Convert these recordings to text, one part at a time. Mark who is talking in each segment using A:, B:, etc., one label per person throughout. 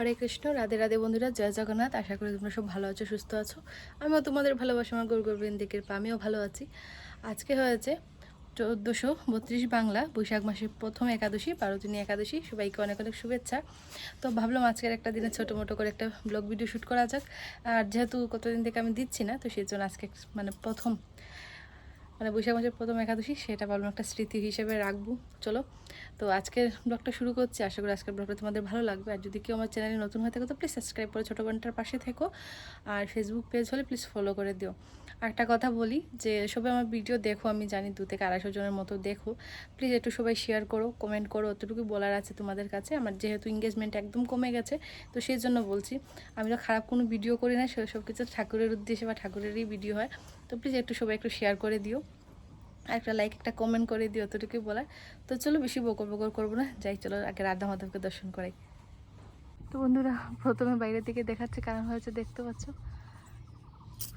A: হরে কৃষ্ণ, রাধে রাধে বন্ধুরা, জয় জগন্নাথ। আশা করি তোমরা সব ভালো আছো, সুস্থ আছো। আমিও তোমাদের ভালোবাসা, আমার গৌর গৌরবৃন্দিকের আমিও ভালো আছি। আজকে হয়েছে চোদ্দোশো বত্রিশ বাংলা, বৈশাখ মাসের প্রথম একাদশী বারোজনী একাদশী। সবাইকে অনেক অনেক শুভেচ্ছা। তো ভাবলাম আজকের একটা দিনে ছোটো মোটো করে একটা ব্লগ ভিডিও শ্যুট করা যাক। আর যেহেতু কতদিন থেকে আমি দিচ্ছি না, তো সেই জন্য আজকে মানে প্রথম মানে বৈশাখ মাসের প্রথম একাদশী, সেটা ভাবলাম একটা স্মৃতি হিসেবে রাখব। চলো, তো আজকের ব্লগটা শুরু করছি। আশা করি আজকের ব্লগটা তোমাদের ভালো লাগবে। আর যদি কেউ আমার চ্যানেলে নতুন হয়ে থাকো, তো প্লিজ সাবস্ক্রাইব করে ছোটো বোনটার পাশে থেকো। আর ফেসবুক পেজ হলে প্লিজ ফলো করে দিও। একটা কথা বলি যে, সবাই আমার ভিডিও দেখো, আমি জানি দু থেকে আড়াইশো জনের মতো দেখো। প্লিজ একটু সবাই শেয়ার করো কমেন্ট করো অতটুকু বলার আছে তোমাদের কাছে। আমার যেহেতু এঙ্গেজমেন্ট একদম কমে গেছে, তো সেই জন্য বলছি। আমি তো খারাপ কোনো ভিডিও করি না সব কিছু ঠাকুরের উদ্দেশ্যে বা ঠাকুরেরই ভিডিও হয়। তো প্লিজ একটু সবাই একটু শেয়ার করে দিও। আর একটা লাইক একটা কমেন্ট করে দিও অতটুকুই বলার। তো চলো বেশি বকর বকর করব না। যাই, চলো আগে রাধা মাধবকে দর্শন করাই। তো বন্ধুরা, প্রথমে বাইরের দিকে দেখাচ্ছে কারণ হয়েছে দেখতে পাচ্ছ।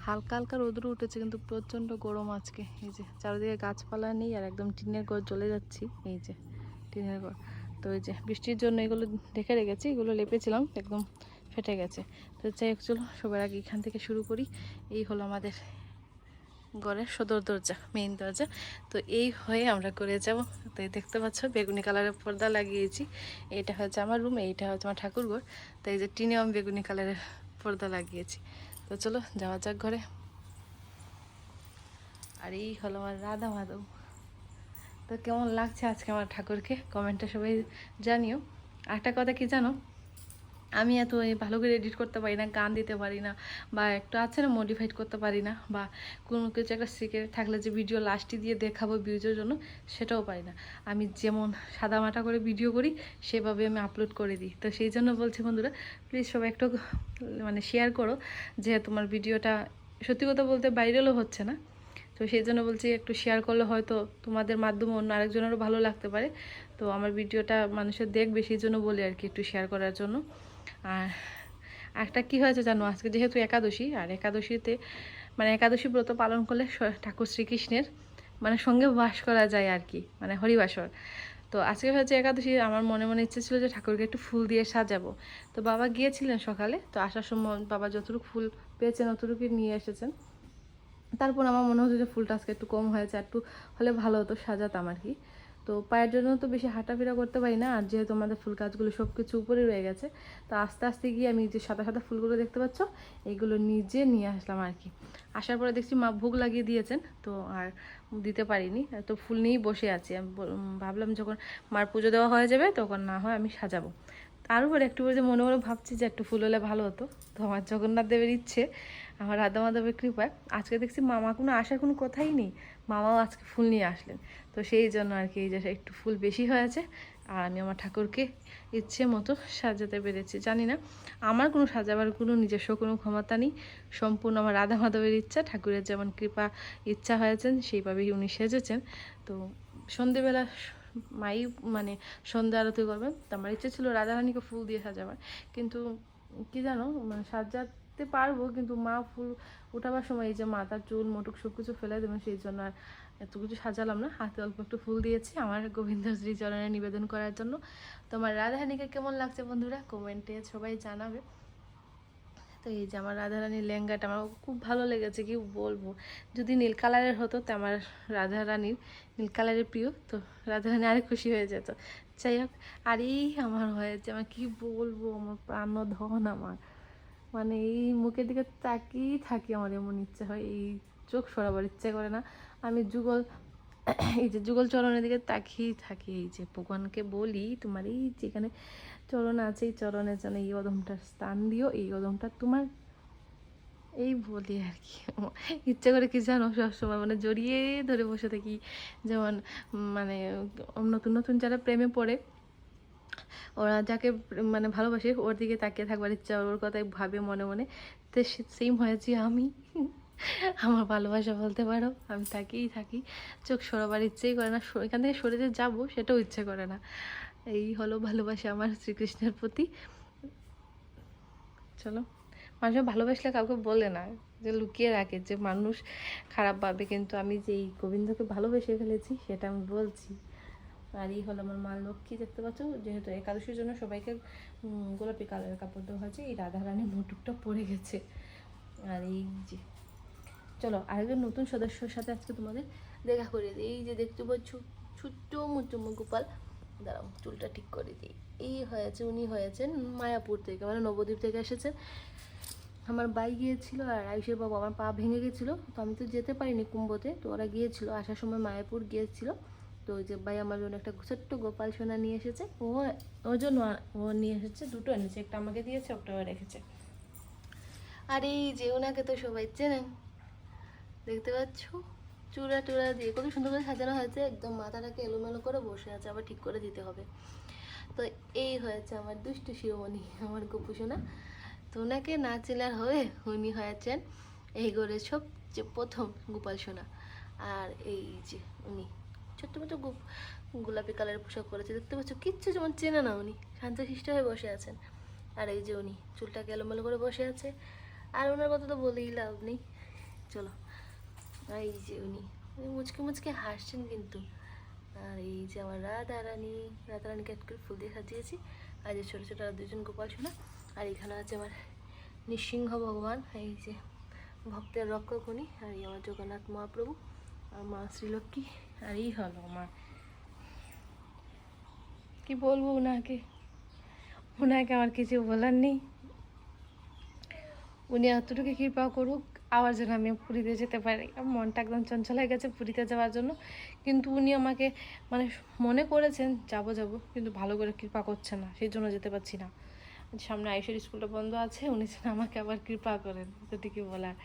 A: হালকা হালকা রোদ্র উঠেছে, কিন্তু প্রচণ্ড গরম আজকে। এই যে চারিদিকে গাছপালা নেই আর একদম টিনের ঘর চলে যাচ্ছি। এই যে টিনের ঘর। তো এই যে বৃষ্টির জন্য এগুলো দেখে রেখেছি, এগুলো লেপেছিলাম, একদম ফেটে গেছে। তো যাই হোক, চলো সবার আগে এখান থেকে শুরু করি। এই হলো আমাদের ঘরের সদর দরজা মেইন দরজা। তো এই হয়ে আমরা করে যাব। তো এই দেখতে পাচ্ছ, বেগুনি কালারের পর্দা লাগিয়েছি। এটা হচ্ছে আমার রুম এইটা হচ্ছে আমার ঠাকুর ঘর। তো এই যে টিনে আমি বেগুনি কালারের পর্দা লাগিয়েছি। তো চলো, যাওয়া যাক ঘরে। আর এই হলো আমার রাধা মাধব। তো কেমন লাগছে আজকে আমার ঠাকুরকে? কমেন্টে সবাই জানিও। একটা কথা কি জানো? আমি এত ভালো করে এডিট করতে পারি না, গান দিতে পারি না, বা একটু আছে না মডিফাইড করতে পারি না, বা কোনো কিছু একটা সিক্রেট থাকলে যে ভিডিও লাস্টে দিয়ে দেখাবো ভিউজের জন্য, সেটাও পারি না। আমি যেমন সাদামাটা করে ভিডিও করি, সেভাবে আমি আপলোড করে দিই। তো সেই জন্য বলছি বন্ধুরা প্লিজ সবাই একটু মানে শেয়ার করো যে তোমার ভিডিওটা সত্যি কথা বলতে ভাইরালও হচ্ছে না। তো সেই জন্য বলছি একটু শেয়ার করলে হয়তো তোমাদের মাধ্যমে অন্য আরেকজনেরও ভালো লাগতে পারে। তো আমার ভিডিওটা মানুষের দেখবে সেই জন্য বলি আর কি একটু শেয়ার করার জন্য। আর একটা কি হয়েছে জানো? আজকে যেহেতু একাদশী, আর একাদশীতে মানে একাদশী ব্রত পালন করলে ঠাকুর শ্রীকৃষ্ণের মানে সঙ্গে বাস করা যায় আর কি মানে হরিবাসর। তো আজকে হয়েছে একাদশী, আমার মনে মনে ইচ্ছে ছিল যে ঠাকুরকে একটু ফুল দিয়ে সাজাবো। তো বাবা গিয়েছিলেন সকালে, তো আসার সময় বাবা যতটুকু ফুল পেয়েছেন অতটুকুই নিয়ে এসেছেন। তারপর আমার মনে হচ্ছে যে ফুলটা আজকে একটু কম হয়েছে একটু হলে ভালো হতো, সাজাতাম আর কি। তো পায়ের জন্য তো বেশি হাঁটাফেরা করতে পারি না, আর যেহেতু আমাদের ফুল গাছগুলো সব কিছু উপরে রয়ে গেছে, তো আস্তে আস্তে গিয়ে আমি যে সাদা সাদা ফুলগুলো দেখতে পাচ্ছ এইগুলো নিজে নিয়ে আসলাম আর কি। আসার পরে দেখছি মা ভোগ লাগিয়ে দিয়েছেন, তো আর দিতে পারিনি, তো ফুল নিয়েই বসে আছি। আমি বল- ভাবলাম যখন মার পুজো দেওয়া হয়ে যাবে, তখন না হয় আমি সাজাবো। তার উপরে একটু করে মনে মনে ভাবছি যে একটু ফুল হলে ভালো হতো। তো আমার জগন্নাথ দেবের ইচ্ছে আমার রাধা মাধবের কৃপায়। আজকে দেখছি মামা কোনো আসার কোনো কথাই নেই। মামাও আজকে ফুল নিয়ে আসলেন। তো সেই জন্য আর কি এই যে একটু ফুল বেশি হয়েছে। আর আমি আমার ঠাকুরকে ইচ্ছে মতো সাজাতে পেরেছি। জানি না, আমার কোনো সাজাবার কোনো নিজস্ব কোনো ক্ষমতা নেই। সম্পূর্ণ আমার রাধা মাধবের ইচ্ছা, ঠাকুরের যেমন কৃপা, ইচ্ছা হয়েছেন, সেইভাবেই উনি সেজেছেন। তো সন্ধেবেলা মাই মানে সন্ধ্যা আরতি করবেন। তো আমার ইচ্ছে ছিল রাধারানীকে ফুল দিয়ে সাজাবার। কিন্তু কি জানো মানে সাজাতে পারব, কিন্তু মা ফুল উঠাবার সময় এই যে মাথার চুল, মোটুক সব কিছু ফেলে দেবেন, সেই জন্য আর এত কিছু সাজালাম না। হাতে অল্প একটু ফুল দিয়েছি আমার গোবিন্দ শ্রী চরণে নিবেদন করার জন্য। তোমার রাধারানীকে কেমন লাগছে বন্ধুরা? কমেন্টে সবাই জানাবে। তো এই যে আমার রাধারানীর লেহেঙ্গাটা, আমার খুব ভালো লেগেছে, কি বলব? যদি নীল কালারের হতো তো আমার রাধারানীর, নীল কালারের প্রিয়, তো রাধারানী আরে খুশি হয়ে যেত। যাই হোক, আর এই আমার হয়েছে, আমার কি বলব? আমার প্রাণ ধন আমার। মানে এই মুখের দিকে তাকিয়েই থাকি আমার, এমন ইচ্ছে হয়, এই চোখ সরাবার ইচ্ছে করে না। আমি যুগল, এই যে যুগল চরণের দিকে তাকিয়েই থাকি, এই যে ভগবানকে বলি, তোমার এই যেখানে চরণ আছে, এই চরণের যেন এই অদমটার স্থান দিও, এই অদমটা তোমার। এই বলি আর কি। ইচ্ছে করে কি জানো, সবসময় মানে জড়িয়ে ধরে বসে থাকি, যেমন মানে নতুন নতুন যারা প্রেমে পড়ে ওরা যাকে মানে ভালোবাসে, ওর দিকে তাকিয়ে থাকবার ইচ্ছা, ওর কথাই ভাবে মনে মনে। তো সেম হয়েছি আমি। আমার ভালোবাসা বলতে পারো, আমি তাকিয়েই থাকি। চোখ সরাবার ইচ্ছেই করে না। এখান থেকে সরে যে যাব, সেটাও ইচ্ছে করে না। এই হলো ভালোবাসা আমার শ্রীকৃষ্ণের প্রতি। চলো। মানুষ ভালোবাসলে কাউকে বলে না, যে লুকিয়ে রাখে, যে মানুষ খারাপ ভাবে। কিন্তু আমি যে এই গোবিন্দকে ভালোবেসে ফেলেছি, সেটা আমি বলছি। আর এই হলো আমার মা লক্ষ্মী, দেখতে পাচ্ছ? যেহেতু একাদশীর জন্য সবাইকে গোলাপি কালারের কাপড় দেওয়া হয়েছে, এই রাধারানী মুটুকটা পড়ে গেছে। আর এই যে, চলো আরেকজন নতুন সদস্যর সাথে আজকে তোমাদের দেখা করে দিই। এই যে দেখতে পাচ্ছ, ছোট্ট মুচুমু গোপাল। দাঁড়াও, চুলটা ঠিক করে দিই। এই হয়েছে, উনি হয়েছেন মায়াপুর থেকে মানে নবদ্বীপ থেকে এসেছেন। আমার বাই গিয়েছিল আর আয়ুষের বাবা, আমার পা ভেঙে গেছিল। তো আমি তো যেতে পারিনি কুম্ভতে, তো ওরা গিয়েছিল, আসার সময় মায়াপুর গিয়েছিল। তো ওই যে ভাই আমার জন্য একটা ছোট্ট গোপাল সোনা নিয়ে এসেছে। ও, ওর জন্য ও নিয়ে এসেছে, দুটো এনেছে, একটা আমাকে দিয়েছে, একটা রেখেছে। আর এই যে ওনাকে তো সবাই চেনেন দেখতে পাচ্ছ? চূড়া টুড়া দিয়ে কত সুন্দর করে সাজানো হয়েছে, একদম মাথাটাকে এলোমেলো করে বসে আছে, আবার ঠিক করে দিতে হবে। তো এই হয়েছে আমার দুষ্টু শিরোমণি, আমার গোপু সোনা। তো ওনাকে না চেনার হয়ে উনি হয়েছেন এই ঘরের সবচেয়ে প্রথম গোপাল সোনা। আর এই যে উনি ছোট্ট গোপ গোলাপি কালারের পোশাক পরেছে। দেখতে পাচ্ছ, কিচ্ছু যেমন চেনে না উনি। শান্তশিষ্ট হয়ে বসে আছেন। আর এই যে উনি চুলটাকে এলোমেলো করে বসে আছে? আর ওনার কথা তো বলেই লাভ নেই। চলো, এই যে উনি। মুচকে মুচকে হাসছেন কিন্তু। আর এই যে আমার রাধা রানী রাধা রানীকে এক করে ফুল দিয়ে সাজিয়েছি। আর যে ছোটো ছোটো দুজন গোপাল সোনা। আর এখানে আছে আমার নৃসিংহ ভগবান, এই যে ভক্তের রক্ষক উনি। আর এই আমার জগন্নাথ মহাপ্রভু। মা শ্রীলক্ষ্মী, আর এই হলো আমার। কি বলব ওনাকে ওনাকে আমার কিছু বলার নেই। উনি এতটুকু কৃপা করুক, আবার যেন আমি পুরীতে যেতে পারি। মনটা একদম চঞ্চল হয়ে গেছে পুরীতে যাওয়ার জন্য। কিন্তু উনি আমাকে মানে মনে করেছেন, যাব যাব, কিন্তু ভালো করে কৃপা করছে না, সেই জন্য যেতে পারছি না। সামনে আয়ুষের স্কুলটা বন্ধ আছে, উনি যেন আমাকে আবার কৃপা করেন। এতটুকু বলার।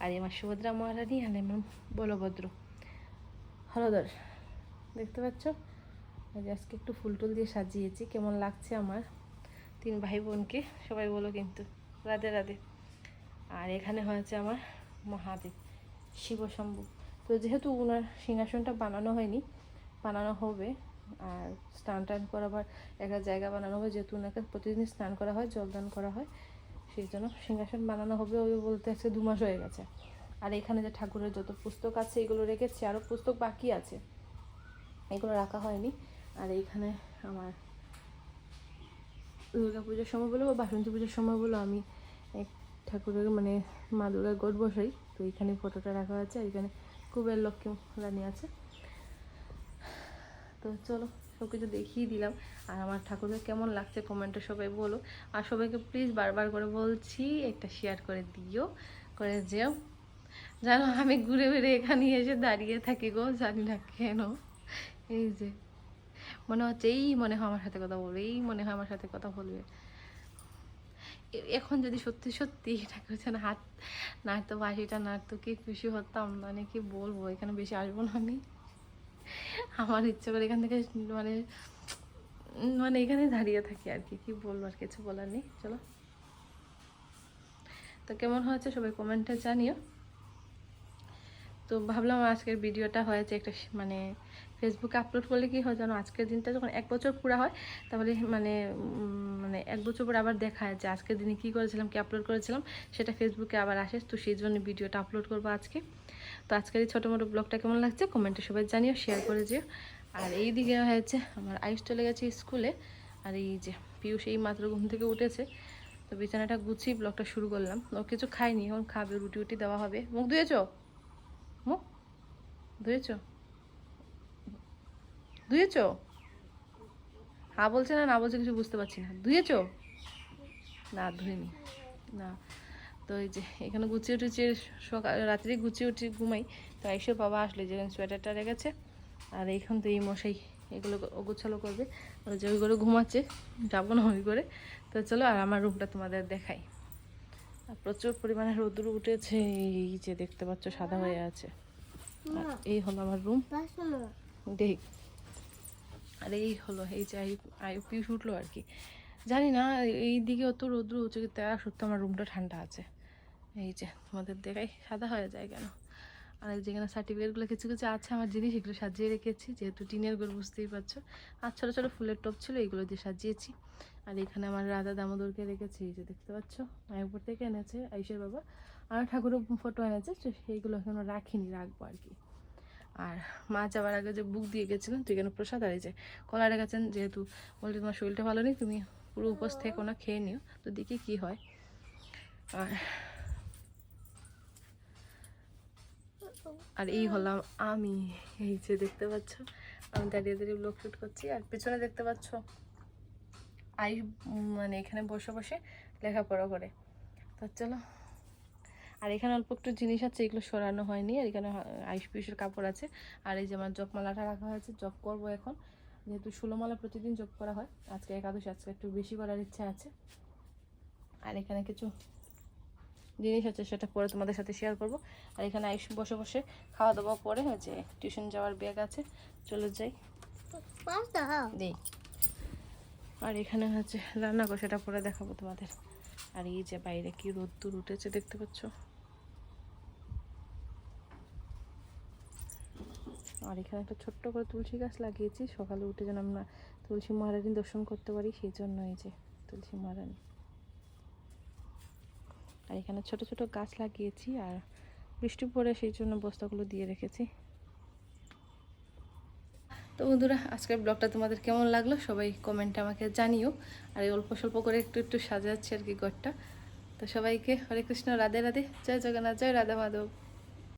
A: আর আমার সুভদ্রা মহারানী আর আমার বলভদ্র। হলদর দেখতে পাচ্ছ? আজকে একটু ফুল টুল দিয়ে সাজিয়েছি, কেমন লাগছে আমার? তিন ভাই বোনকে, সবাই বলো কিন্তু, রাধে রাধে। আর এখানে হয়েছে আমার মহাদেব শিবশম্ভু তো যেহেতু ওনার সিংহাসনটা বানানো হয়নি, বানানো হবে, আর স্নান টান করাবার একটা জায়গা বানানো হবে, যেহেতু ওনাকে প্রতিদিন স্নান করা হয় জলদান করা হয়, সেই জন্য সিংহাসন বানানো হবে ওই বলতে আজকে দু মাস হয়ে গেছে। আর এখানে যে ঠাকুরের যত পুস্তক আছে, এগুলো রেখেছি। আরও পুস্তক বাকি আছে। এগুলো রাখা হয়নি। আর এইখানে আমার দুর্গা পুজোর সময় বলো বা বাসন্তী পুজোর সময় বলো আমি এক ঠাকুরের মানে মা দুর্গার গোট বসাই। তো এইখানে ফটোটা রাখা আছে আর এখানে কুবের লক্ষ্মী রানী আছে। তো চলো সব কিছু দেখিয়ে দিলাম। আর আমার ঠাকুরকে কেমন লাগছে কমেন্টে সবাই বলো। আর সবাইকে প্লিজ বারবার করে বলছি, একটা শেয়ার করে দিও, করে যেও। জানো, আমি ঘুরে ঘুরে এখানে এসে দাঁড়িয়ে থাকি গো, জানি না কেন। এই যে, মনে হচ্ছে, এই মনে হয় আমার সাথে কথা বলবে, এই মনে হয় আমার সাথে কথা বলবে। এখন যদি সত্যি সত্যি ঠাকুর যেন হাত নাড়তো, বাসিটা নাড়তো, কি খুশি হতাম মানে কি বলব, এখানে বেশি আসব না আমি। আমার ইচ্ছে করে এখান থেকে মানে মানে এখানে দাঁড়িয়ে থাকি আর কি কি বলব আর কিছু বলার নেই, চলো। তো কেমন হয়েছে সবাই কমেন্টে জানিও। তো ভাবলাম আজকের ভিডিওটা হয়েছে একটা মানে ফেসবুকে আপলোড করলে কি হয় জানো? আজকের দিনটা যখন এক বছর পুরা হয়, তাহলে মানে মানে এক বছর পরে আবার দেখায় যে আজকের দিনে কী করেছিলাম, কি আপলোড করেছিলাম, সেটা ফেসবুকে আবার আসে। তো সেই জন্য ভিডিওটা আপলোড করব আজকে। তো আজকের এই ছোটো মোটো ব্লগটা কেমন লাগছে কমেন্টে সবাই জানিও শেয়ার করে যেও। আর এই দিকে হয়েছে আমার আয়ুষ চলে গেছে স্কুলে আর এই যে পিয়ুষ এই মাত্র ঘুম থেকে উঠেছে। তো বিছানাটা গুছিয়ে ব্লগটা শুরু করলাম। ও কিছু খাইনি এখন খাবে রুটি উটি দেওয়া হবে। মুখ ধুয়েছ? মুখ হ্যাঁ বলছে না না বলছে কিছু বুঝতে পারছি না। ধুয়েছ? না, ধুইনি। না। তো এই যে, এখানে গুছিয়ে উঠেছে, সকাল, রাত্রে গুছিয়ে উঠে ঘুমাই। তো এসে বাবা আসলে যে সোয়েটারটা রেখেছে। আর এইখান তো এই মশাই এগুলো গোছালো করবে। যে ওই করে ঘুমাচ্ছে, যাব না ওই করে। তো চলো, আর আমার রুমটা তোমাদের দেখাই। প্রচুর পরিমাণে রোদ্র উঠেছে, এই যে দেখতে পাচ্ছ সাদা হয়ে আছে। এই হলো আমার রুম দেখ। আর এই হলো, এই যে আইপি উঠল আর কি। জানি না, এই দিকে অত রোদ্র উঠছে আর সত্যি আমার রুমটা ঠান্ডা আছে। এই যে, তোমাদের দেখাই, সাদা হয়ে যায় কেন? আর যেখানে সার্টিফিকেটগুলো কিছু কিছু আছে আমার জিনিস, এগুলো সাজিয়ে রেখেছি। যেহেতু টিনের ঘর বুঝতেই পারছ। আর ছোটো ছোটো ফুলের টপ ছিল এইগুলো দিয়ে সাজিয়েছি। আর এখানে আমার রাধা দামোদরকে রেখেছি, এই যে দেখতে পাচ্ছ মায়ের উপর থেকে এনেছে আইসের বাবা। আর ঠাকুরের ফটো এনেছে, তো সেইগুলো এখনও রাখিনি, রাখব আর কি। আর মা যাওয়ার আগে যে বুক দিয়ে গেছিলেন তুই কেন প্রসাদ আর এই যে কলাটা গেছেন, যেহেতু বললি তোমার শরীরটা ভালো নেই, তুমি পুরো উপোস থেকো না খেয়ে নিও। তো দেখি কি হয়। আর আর এই হলাম আমি, এই যে দেখতে পাচ্ছ, আমি দাঁড়িয়ে দাঁড়িয়ে ব্লগ শুট করছি, আর পেছনে দেখতে পাচ্ছ, আই মানে এখানে বসে বসে লেখাপড়া করে। তো চলো। আর এখানে অল্প একটু জিনিস আছে, এগুলো সরানো হয়নি, আর এখানে আইস পিসের কাপড় আছে। আর এই যে আমার জপমালাটা রাখা হয়েছে, জপ করব এখন। যেহেতু ষোলো মালা প্রতিদিন জপ করা হয়, আজকে একাদশ, আজকে একটু বেশি করার ইচ্ছা আছে। আর এখানে কিছু জিনিস আছে সেটা পরে তোমাদের সাথে শেয়ার করব। আর এখানে আইস বসে বসে খাওয়া দাওয়া পরে যে টিউশন যাওয়ার ব্যাগ আছে চলে যাই। দেই। আর এখানে হচ্ছে রান্না করে সেটা পরে দেখাবো তোমাদের। আর এই যে বাইরে কি রোদ্দুর উঠেছে দেখতে পাচ্ছ? আর এখানে একটা ছোট্ট করে তুলসী গাছ লাগিয়েছি সকালে উঠে যেন আমরা তুলসী মহারানী দর্শন করতে পারি সেই জন্য এই যে তুলসী মহারানী। আর এখানে ছোট ছোট গাছ লাগিয়েছি আর বৃষ্টি পরে সেই জন্য বস্তাগুলো দিয়ে রেখেছি। তো বন্ধুরা, আজকের ব্লগটা তোমাদের কেমন লাগল সবাই কমেন্টে আমাকে জানিও। আর এই অল্প স্বল্প করে একটু একটু সাজাচ্ছি আর কি ঘরটা। তো সবাইকে হরে কৃষ্ণ, রাধে রাধে। জয় জগন্নাথ, জয় রাধা মাধব।